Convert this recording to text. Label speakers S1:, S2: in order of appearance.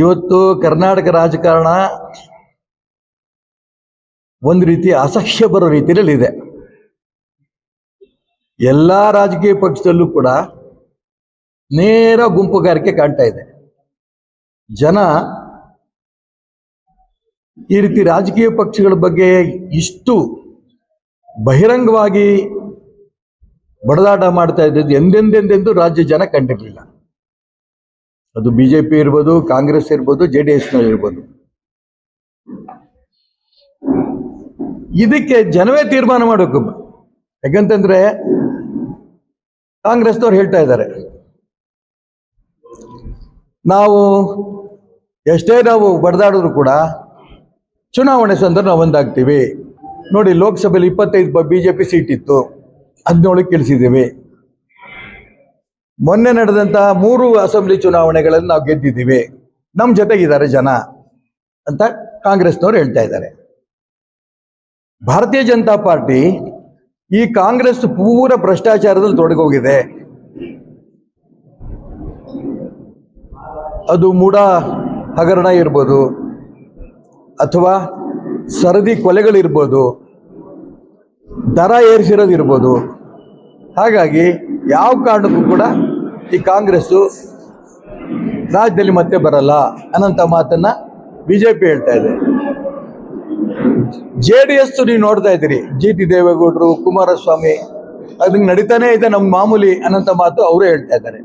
S1: ಇವತ್ತು ಕರ್ನಾಟಕ ರಾಜಕಾರಣ ಒಂದು ರೀತಿ ಅಸಹ್ಯ ಬರೋ ರೀತಿಯಲ್ಲಿ ಇದೆ. ಎಲ್ಲ ರಾಜಕೀಯ ಪಕ್ಷದಲ್ಲೂ ಕೂಡ ನೇರ ಗುಂಪುಗಾರಿಕೆ ಕಾಣ್ತಾ ಇದೆ. ಜನ ಈ ರೀತಿ ರಾಜಕೀಯ ಪಕ್ಷಗಳ ಬಗ್ಗೆ ಇಷ್ಟು ಬಹಿರಂಗವಾಗಿ ಬಡದಾಟ ಮಾಡ್ತಾ ಇದ್ದದ್ದು ಎಂದೆಂದೆಂದೆಂದು ರಾಜ್ಯ ಜನ ಕಂಡಿರಲಿಲ್ಲ. ಅದು ಬಿ ಜೆ ಪಿ ಇರ್ಬೋದು, ಕಾಂಗ್ರೆಸ್ ಇರ್ಬೋದು ಜೆ ಡಿ ಎಸ್ನಲ್ಲಿ ಇರ್ಬೋದು. ಇದಕ್ಕೆ ಜನವೇ ತೀರ್ಮಾನ ಮಾಡಬೇಕು. ಯಾಕಂತಂದ್ರೆ ಕಾಂಗ್ರೆಸ್ನವ್ರು ಹೇಳ್ತಾ ಇದ್ದಾರೆ. ನಾವು ಎಷ್ಟೇ ನಾವು ಬಡದಾಡಿದ್ರು ಕೂಡ ಚುನಾವಣೆ ಸಂದರ್ಭ ನಾವು ಒಂದಾಗ್ತೀವಿ. ನೋಡಿ, ಲೋಕಸಭೆಯಲ್ಲಿ ಇಪ್ಪತ್ತೈದು ಬಿ ಜೆ ಪಿ ಸೀಟ್ ಇತ್ತು. ಹದಿನೇಳಕ್ಕೆ ಇಳಿಸಿದ್ದೀವಿ ಮೊನ್ನೆ ನಡೆದಂತಹ ಮೂರು ಅಸೆಂಬ್ಲಿ ಚುನಾವಣೆಗಳಲ್ಲಿ ನಾವು ಗೆದ್ದಿದ್ದೀವಿ. ನಮ್ಮ ಜೊತೆಗಿದ್ದಾರೆ ಜನ ಅಂತ ಕಾಂಗ್ರೆಸ್ನವ್ರು ಹೇಳ್ತಾ ಇದ್ದಾರೆ. ಭಾರತೀಯ ಜನತಾ ಪಾರ್ಟಿ ಈ ಕಾಂಗ್ರೆಸ್ ಪೂರ ಭ್ರಷ್ಟಾಚಾರದಲ್ಲಿ ತೊಡಗೋಗಿದೆ. ಅದು ಮೂಡ ಹಗರಣ ಇರ್ಬೋದು ಅಥವಾ ಸರದಿ ಕೊಲೆಗಳಿರ್ಬೋದು, ದರ ಏರಿಸಿರೋದಿರ್ಬೋದು. ಹಾಗಾಗಿ ಯಾವ ಕಾರಣಕ್ಕೂ ಕೂಡ ಈ ಕಾಂಗ್ರೆಸ್ಸು ರಾಜ್ಯದಲ್ಲಿ ಮತ್ತೆ ಬರಲ್ಲ ಅನ್ನೋಂಥ ಮಾತನ್ನ ಬಿ ಜೆ ಪಿ ಹೇಳ್ತಾ ಇದೆ. ಜೆ ಡಿ ಎಸ್ ನೀವು ನೋಡ್ತಾ ಇದ್ದೀರಿ. ಜಿ ಟಿ ದೇವೇಗೌಡರು, ಕುಮಾರಸ್ವಾಮಿ ಅದನ್ನ ನಡೀತಾನೇ ಇದೆ ನಮ್ಗೆ ಮಾಮೂಲಿ ಅನ್ನೋಂಥ ಮಾತು ಅವರೇ ಹೇಳ್ತಾ ಇದ್ದಾರೆ.